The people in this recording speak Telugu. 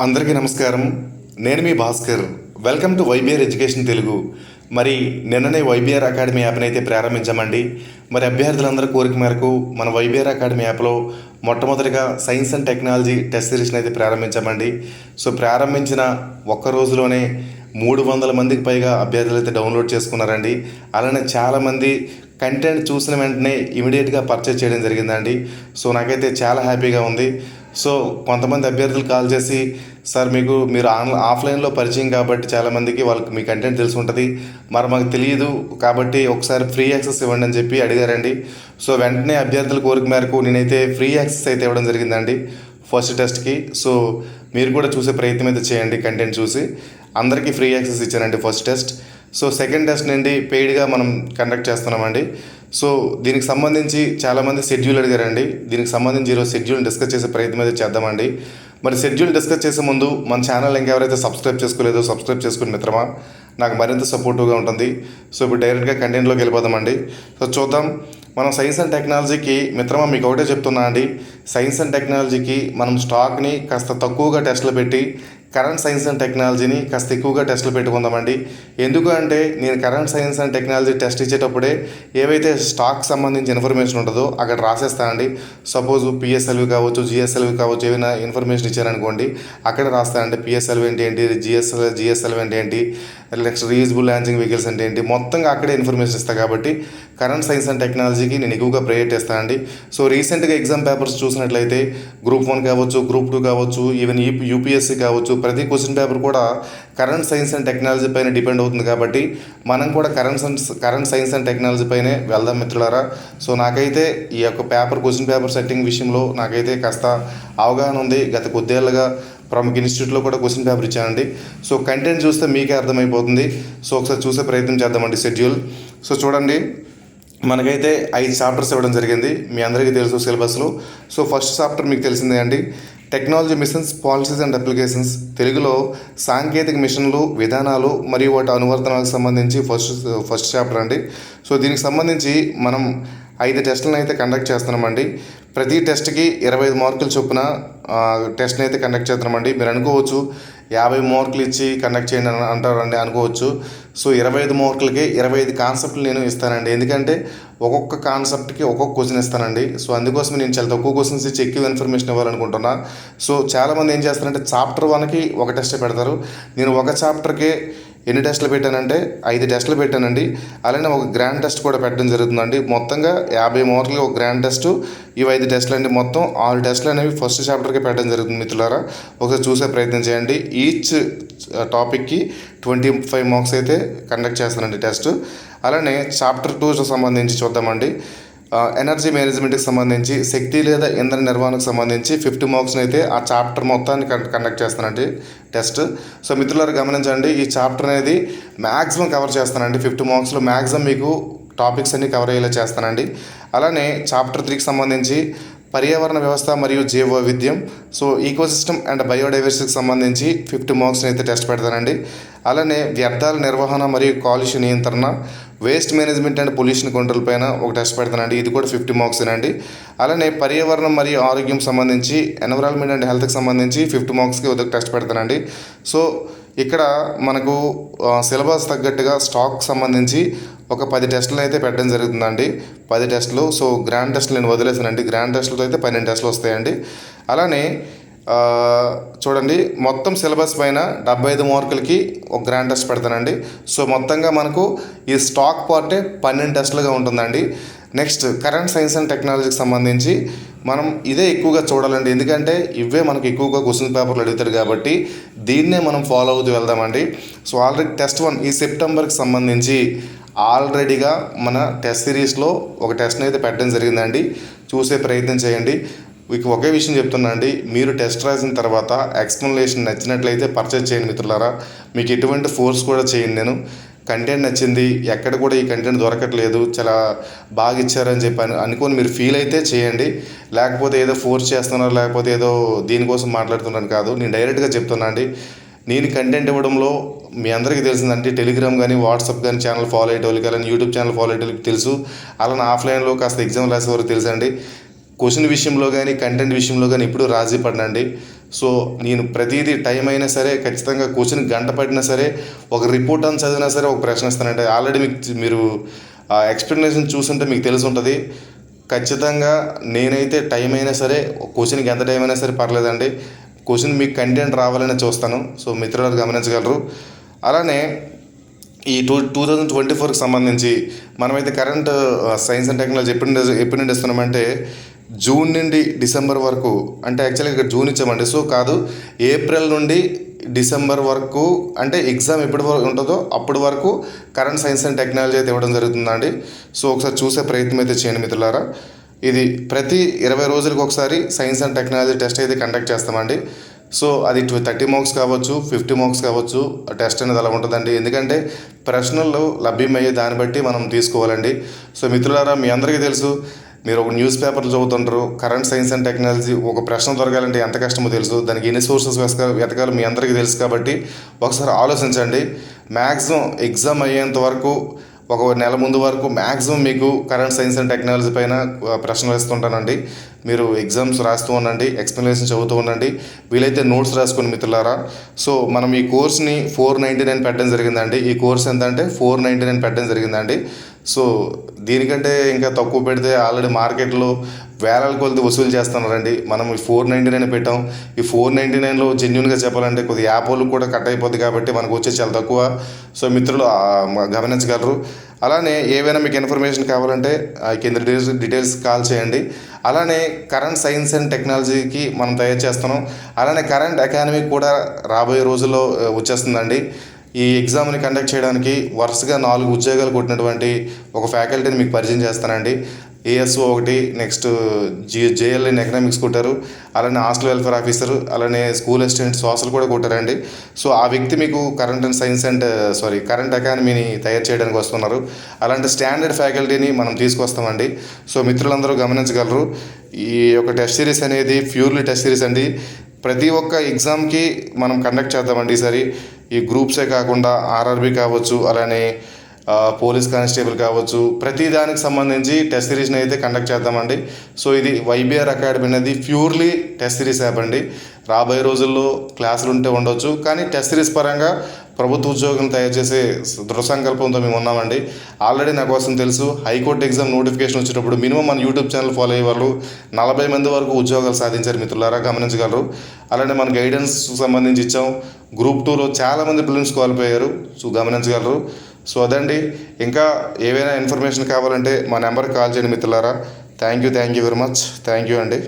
అందరికీ నమస్కారం. నేను మీ Bhaskar. Welcome to YBR education Telugu. మరి నిన్ననే వైబిఆర్ అకాడమీ యాప్ని అయితే ప్రారంభించామండి. మరి అభ్యర్థులందరి కోరిక మేరకు మన వైబిఆర్ అకాడమీ యాప్లో మొట్టమొదటిగా సైన్స్ అండ్ టెక్నాలజీ టెస్ట్ సిరీస్ని అయితే ప్రారంభించామండి. సో ప్రారంభించిన ఒక్క రోజులోనే మూడు వందల మందికి పైగా అభ్యర్థులు అయితే డౌన్లోడ్ చేసుకున్నారండి. అలానే చాలామంది కంటెంట్ చూసిన వెంటనే ఇమీడియట్గా పర్చేజ్ చేయడం జరిగిందండి. సో నాకైతే చాలా హ్యాపీగా ఉంది. సో కొంతమంది అభ్యర్థులు కాల్ చేసి సార్ మీకు మీరు ఆన్ ఆఫ్లైన్లో పరిచయం కాబట్టి చాలామందికి వాళ్ళకి మీ కంటెంట్ తెలిసి ఉంటుంది. మరి మాకు తెలియదు కాబట్టి ఒకసారి ఫ్రీ యాక్సెస్ ఇవ్వండి అని చెప్పి అడిగారండి. సో వెంటనే అభ్యర్థుల కోరిక మేరకు నేనైతే ఫ్రీ యాక్సెస్ అయితే ఇవ్వడం జరిగిందండి ఫస్ట్ టెస్ట్కి. సో మీరు కూడా చూసే ప్రయత్నం అయితే చేయండి కంటెంట్ చూసి. అందరికీ ఫ్రీ యాక్సెస్ ఇచ్చానండి first test. So second test నుండి పెయిడ్గా మనం కండక్ట్ చేస్తున్నామండి. సో దీనికి సంబంధించి చాలామంది షెడ్యూల్ అడిగారండి. దీనికి సంబంధించి ఈరోజు షెడ్యూల్ డిస్కస్ చేసే ప్రయత్నం అయితే చేద్దామండి. మరి షెడ్యూల్ డిస్కస్ చేసే ముందు మన ఛానల్ ఇంకెవరైతే సబ్స్క్రైబ్ చేసుకోలేదో సబ్స్క్రైబ్ చేసుకుని మిత్రమా నాకు మరింత సపోర్టివ్గా ఉంటుంది. సో ఇప్పుడు డైరెక్ట్గా కంటెంట్లోకి వెళ్ళిపోదామండి. సో చూద్దాం మనం సైన్స్ అండ్ టెక్నాలజీకి మిత్రమా మీకు ఒకటే చెప్తున్నా అండి. సైన్స్ అండ్ టెక్నాలజీకి మనం స్టాక్ని కాస్త తక్కువగా టెస్ట్లు పెట్టి కరెంట్ సైన్స్ అండ్ టెక్నాలజీని కాస్త ఎక్కువగా టెస్టులు పెట్టుకుందామండి. ఎందుకు అంటే నేను current science and technology test ఇచ్చేటప్పుడే ఏవైతే స్టాక్ సంబంధించి ఇన్ఫర్మేషన్ ఉంటుందో అక్కడ రాసేస్తానండి. సపోజ్ పిఎస్ఎల్వి కావచ్చు జిఎస్ఎల్వి కావచ్చు ఏమైనా ఇన్ఫర్మేషన్ ఇచ్చారనుకోండి అక్కడ రాస్తానండి. పిఎస్ఎల్వి అంటే ఏంటి జిఎస్ఎల్ జిఎస్ఎల్వి అంటే ఏంటి నెక్స్ట్ రీయూజబుల్ లాంచింగ్ వెహికల్స్ అంటే ఏంటి? మొత్తంగా అక్కడే ఇన్ఫర్మేషన్ ఇస్తాను కాబట్టి కరెంట్ సైన్స్ అండ్ టెక్నాలజీకి నేను ఎక్కువగా ప్రయారిటీ ఇస్తానండి సో రీసెంట్గా ఎగ్జామ్ పేపర్స్ చూసినట్లయితే గ్రూప్ వన్ కావచ్చు గ్రూప్ టూ కావచ్చు ఈవెన్ యూపీఎస్సీ కావచ్చు ప్రతి క్వశ్చన్ పేపర్ కూడా కరెంట్ సైన్స్ అండ్ టెక్నాలజీ పైన డిపెండ్ అవుతుంది కాబట్టి మనం కూడా current science current science and technology పైనే వెళ్దాం మిత్రులారా. సో నాకైతే ఈ యొక్క పేపర్ క్వశ్చన్ పేపర్ సెట్టింగ్ విషయంలో నాకైతే కాస్త అవగాహన ఉంది. గత కొద్దేళ్ళుగా ప్రముఖ ఇన్స్టిట్యూట్లో కూడా క్వశ్చన్ పేపర్ ఇచ్చానండి. సో కంటెంట్ చూస్తే మీకే అర్థమైపోతుంది. సో ఒకసారి చూసే ప్రయత్నం చేద్దామండి షెడ్యూల్ సో చూడండి. మనకైతే ఐదు చాప్టర్స్ ఇవ్వడం జరిగింది. మీ అందరికీ తెలుసు సిలబస్లో సో ఫస్ట్ చాప్టర్ మీకు తెలిసిందే అండి. Technology missions policies and applications తెలుగులో సాంకేతిక మిషన్లు విధానాలు మరియు వాటి అనువర్తనాలకు సంబంధించి ఫస్ట్ ఫస్ట్ చాప్టర్ అండి. సో దీనికి సంబంధించి మనం ఐదు టెస్టులను అయితే కండక్ట్ చేస్తున్నామండి. ప్రతి టెస్ట్కి ఇరవై ఐదు మార్కులు చొప్పున టెస్ట్ని అయితే కండక్ట్ చేస్తున్నామండి. మీరు అనుకోవచ్చు యాభై మార్కులు ఇచ్చి కండక్ట్ చేయండి అని అంటారండి అనుకోవచ్చు. సో ఇరవై ఐదు మార్కులకి ఇరవై ఐదు కాన్సెప్ట్లు నేను ఇస్తానండి. ఎందుకంటే ఒక్కొక్క కాన్సెప్ట్కి ఒక్కొక్క క్వశ్చన్ ఇస్తానండి. సో అందుకోసం నేను చాలా తక్కువ క్వశ్చన్స్ ఇచ్చి ఎక్కువ ఇన్ఫర్మేషన్ ఇవ్వాలనుకుంటున్నా. సో చాలామంది ఏం చేస్తారంటే చాప్టర్ వన్కి ఒక టెస్ట్ పెడతారు. నేను ఒక చాప్టర్కే ఎన్ని టెస్టులు పెట్టానంటే ఐదు టెస్టులు పెట్టానండి. అలానే ఒక గ్రాండ్ టెస్ట్ కూడా పెట్టడం జరుగుతుందండి. మొత్తంగా యాభై మార్కులు ఒక గ్రాండ్ టెస్ట్ ఇవి ఐదు టెస్టులు అండి మొత్తం. ఆరు టెస్టులు అనేవి ఫస్ట్ చాప్టర్కి పెట్టడం జరుగుతుంది మిత్రులారా. ఒకసారి చూసే ప్రయత్నం చేయండి. ఈచ్ టాపిక్కి ట్వంటీ ఫైవ్ మార్క్స్ అయితే కండక్ట్ చేస్తానండి టెస్ట్. అలానే చాప్టర్ టూకి సంబంధించి చూద్దామండి. ఎనర్జీ మేనేజ్మెంట్కి సంబంధించి శక్తి లేదా ఇంధన నిర్వహణకు సంబంధించి ఫిఫ్టీ మార్క్స్ని అయితే ఆ చాప్టర్ మొత్తాన్ని కండక్ట్ చేస్తానండి టెస్ట్ సో మిత్రులారు గమనించండి ఈ చాప్టర్ అనేది మ్యాక్సిమం కవర్ చేస్తానండి. ఫిఫ్టీ మార్క్స్లో మ్యాక్సిమం మీకు టాపిక్స్ అన్ని కవర్ అయ్యేలా చేస్తానండి. అలానే చాప్టర్ త్రీకి సంబంధించి పర్యావరణ వ్యవస్థ మరియు జీవ వైవిధ్యం సో ఈకోసిస్టమ్ అండ్ బయోడైవర్సిటీకి సంబంధించి ఫిఫ్టీ మార్క్స్ని అయితే టెస్ట్ పెడతానండి. అలానే వ్యర్థాల నిర్వహణ మరియు కాలుష్య నియంత్రణ waste management and pollution control పైన ఒక టెస్ట్ పెడతానండి. ఇది కూడా ఫిఫ్టీ మార్క్స్ అండి అలానే పర్యావరణం మరియు ఆరోగ్యం సంబంధించి ఎన్విరాన్మెంట్ అండ్ హెల్త్కి సంబంధించి ఫిఫ్టీ మార్క్స్కి ఒక టెస్ట్ పెడతానండి. సో ఇక్కడ మనకు సిలబస్ తగ్గట్టుగా స్టాక్ సంబంధించి ఒక పది టెస్టులు అయితే పెట్టడం జరుగుతుందండి. పది టెస్టులు సో గ్రాండ్ టెస్టులు నేను వదిలేసానండి గ్రాండ్ టెస్టులతో అయితే పన్నెండు టెస్టులు వస్తాయండి. అలానే చూడండి మొత్తం సిలబస్ పైన డెబ్బై ఐదు మార్కులకి ఒక గ్రాండ్ టెస్ట్ పెడతానండి. సో మొత్తంగా మనకు ఈ స్టాక్ పార్టే పన్నెండు టెస్టులుగా ఉంటుందండి. నెక్స్ట్ కరెంట్ సైన్స్ అండ్ టెక్నాలజీకి సంబంధించి మనం ఇదే ఎక్కువగా చూడాలండి. ఎందుకంటే ఇవే మనకు ఎక్కువగా క్వశ్చన్ పేపర్లు అడుగుతారు కాబట్టి దీన్నే మనం ఫాలో అవుతూ వెళ్దామండి. సో ఆల్రెడీ టెస్ట్ వన్ ఈ సెప్టెంబర్కి సంబంధించి ఆల్రెడీగా మన టెస్ట్ సిరీస్లో ఒక టెస్ట్ని అయితే పెట్టడం జరిగిందండి. చూసే ప్రయత్నం చేయండి. మీకు ఒకే విషయం చెప్తున్నా అండి. మీరు టెస్ట్ రాసిన తర్వాత ఎక్స్ప్లెనేషన్ నచ్చినట్లయితే పర్చేజ్ చేయండి మిత్రులారా. మీకు ఎటువంటి ఫోర్స్ కూడా చేయండి నేను. కంటెంట్ నచ్చింది ఎక్కడ కూడా ఈ కంటెంట్ దొరకట్లేదు చాలా బాగా ఇచ్చారని చెప్పి అనుకొని మీరు ఫీల్ అయితే చేయండి. లేకపోతే ఏదో ఫోర్స్ చేస్తున్నారు లేకపోతే ఏదో దీనికోసం మాట్లాడుతున్నాను కాదు నేను డైరెక్ట్గా చెప్తున్నా అండి. నేను కంటెంట్ ఇవ్వడంలో మీ అందరికీ తెలిసిందంటే టెలిగ్రామ్ కానీ వాట్సాప్ కానీ ఛానల్ ఫాలో అయ్యేటోళ్ళకి అలానే యూట్యూబ్ ఛానల్ ఫాలో అయ్యేటోళ్ళకి తెలుసు. అలానే ఆఫ్లైన్లో కాస్త ఎగ్జామ్ రాసే వరకు తెలుసండి. క్వశ్చన్ విషయంలో కానీ కంటెంట్ విషయంలో కానీ ఇప్పుడు రాజీ పడినండి. సో నేను ప్రతిదీ టైం అయినా సరే ఖచ్చితంగా కూర్చొని గంట పడినా సరే ఒక రిపోర్ట్ అని చదివినా సరే ఒక ప్రశ్న ఇస్తానంటే ఆల్రెడీ మీకు మీరు ఎక్స్ప్లెనేషన్ చూస్తుంటే మీకు తెలిసి ఉంటుంది ఖచ్చితంగా నేనైతే టైం అయినా సరే క్వశ్చన్కి ఎంత టైం అయినా సరే పర్లేదండి. క్వశ్చన్ మీకు కంటెంట్ రావాలని చూస్తాను. సో మిత్రులు గమనించగలరు. అలానే ఈ టూ టూ థౌజండ్ ట్వంటీ ఫోర్కి సంబంధించి మనమైతే కరెంట్ సైన్స్ అండ్ టెక్నాలజీ ఎప్పుడు ఎప్పుడు ఎప్పటి నుండి ఇస్తున్నామంటే జూన్ నుండి డిసెంబర్ వరకు అంటే యాక్చువల్గా ఇక్కడ జూన్ ఇచ్చామండి. సో కాదు ఏప్రిల్ నుండి డిసెంబర్ వరకు అంటే ఎగ్జామ్ ఎప్పటి వరకు ఉంటుందో అప్పటి వరకు కరెంట్ సైన్స్ అండ్ టెక్నాలజీ అయితే ఇవ్వడం జరుగుతుందండి. సో ఒకసారి చూసే ప్రయత్నం అయితే చేయండి మిత్రులారా. ఇది ప్రతి ఇరవై రోజులకు ఒకసారి సైన్స్ అండ్ టెక్నాలజీ టెస్ట్ అయితే కండక్ట్ చేస్తామండి. సో అది థర్టీ మార్క్స్ కావచ్చు ఫిఫ్టీ మార్క్స్ కావచ్చు టెస్ట్ అనేది అలా ఉంటుందండి. ఎందుకంటే ప్రశ్నలు లభ్యమయ్యే దాన్ని బట్టి మనం తీసుకోవాలండి. సో మిత్రులారా మీ అందరికీ తెలుసు మీరు ఒక న్యూస్ పేపర్లు చదువుతుంటారు కరెంట్ సైన్స్ అండ్ టెక్నాలజీ ఒక ప్రశ్న దొరకాలంటే ఎంత కష్టమో తెలుసు. దానికి ఎన్ని సోర్సెస్ వెతకాలో మీ అందరికీ తెలుసు కాబట్టి ఒకసారి ఆలోచించండి. మ్యాక్సిమం ఎగ్జామ్ అయ్యేంత వరకు ఒక నెల ముందు వరకు మ్యాక్సిమం మీకు కరెంట్ సైన్స్ అండ్ టెక్నాలజీ పైన ప్రశ్నలు వేస్తుంటానండి. మీరు ఎగ్జామ్స్ రాస్తూ ఉండండి ఎక్స్ప్లెనేషన్ చదువుతూ ఉండండి. వీలైతే నోట్స్ రాసుకుని మిత్రులారా. సో మనం ఈ కోర్స్ని ఫోర్ నైంటీ నైన్ పెట్టడం జరిగిందండి. ఈ కోర్స్ ఎంత అంటే ఫోర్ నైంటీ నైన్ పెట్టడం జరిగిందండి. సో దీనికంటే ఇంకా తక్కువ పెడితే ఆల్రెడీ మార్కెట్లో వేలాల కొలది వసూలు చేస్తున్నారండి. మనం ఈ ఫోర్ నైంటీ నైన్ పెట్టాం. ఈ ఫోర్ నైంటీ నైన్లో జెన్యున్గా చెప్పాలంటే కొద్ది యాప్ వాళ్ళు కూడా కట్ అయిపోద్ది కాబట్టి మనకు వచ్చే చాలా తక్కువ. సో మిత్రులు గమనించగలరు. అలానే ఏవైనా మీకు ఇన్ఫర్మేషన్ కావాలంటే ఆ కింద డీటెయిల్స్ డీటెయిల్స్ కాల్ చేయండి. అలానే కరెంట్ సైన్స్ అండ్ టెక్నాలజీకి మనం తయారు చేస్తున్నాం. అలానే కరెంట్ అకాడమీ కూడా రాబోయే రోజుల్లో వచ్చేస్తుందండి. ఈ ఎగ్జామ్ని కండక్ట్ చేయడానికి వరుసగా నాలుగు ఉద్యోగాలు కొట్టినటువంటి ఒక ఫ్యాకల్టీని మీకు పరిచయం చేస్తానండి. ఏఎస్ఓ ఒకటి నెక్స్ట్ జి జేఎల్ఎన్ ఎకనామిక్స్ కొట్టారు. అలానే హాస్టల్ వెల్ఫేర్ ఆఫీసర్ అలానే స్కూల్ అసిస్టెంట్ సోషల్ కూడా కొట్టారండి. సో ఆ వ్యక్తి మీకు current and science and sorry current అకాడమీని తయారు చేయడానికి వస్తున్నారు. అలాంటి స్టాండర్డ్ ఫ్యాకల్టీని మనం తీసుకొస్తామండి. సో మిత్రులందరూ గమనించగలరు. ఈ యొక్క టెస్ట్ సిరీస్ అనేది ప్యూర్లీ టెస్ట్ సిరీస్ అండి. ప్రతి ఒక్క ఎగ్జామ్కి మనం కండక్ట్ చేద్దామండి ఈసారి. ఈ గ్రూప్సే కాకుండా ఆర్ఆర్బి కావచ్చు అలానే పోలీస్ కానిస్టేబుల్ కావచ్చు ప్రతి దానికి సంబంధించి టెస్ట్ సిరీస్ని అయితే కండక్ట్ చేద్దామండి. సో ఇది వైబిఆర్ అకాడమీ అనేది ప్యూర్లీ టెస్ట్ సిరీస్ యాప్ అండి. రాబోయే రోజుల్లో క్లాసులు ఉంటే ఉండొచ్చు కానీ టెస్ట్ సిరీస్ పరంగా ప్రభుత్వ ఉద్యోగం తయారు చేసే దృఢ సంకల్పంతో మేము ఉన్నామండి. ఆల్రెడీ నా కోసం తెలుసు హైకోర్టు ఎగ్జామ్ నోటిఫికేషన్ వచ్చేటప్పుడు మినిమం మన యూట్యూబ్ ఛానల్ ఫాలో అయ్యే వాళ్ళు నలభై మంది వరకు ఉద్యోగాలు సాధించారు మిత్రులారా గమనించగలరు. అలానే మన గైడెన్స్ సంబంధించి ఇచ్చాం. గ్రూప్ టూలో చాలామంది ప్రిలిమ్స్ కోల్పోయారు సో గమనించగలరు. సో అదండి. ఇంకా ఏవైనా ఇన్ఫర్మేషన్ కావాలంటే మా నెంబర్కి కాల్ చేయండి మిత్రులారా thank you thank you very much. Thank you అండి.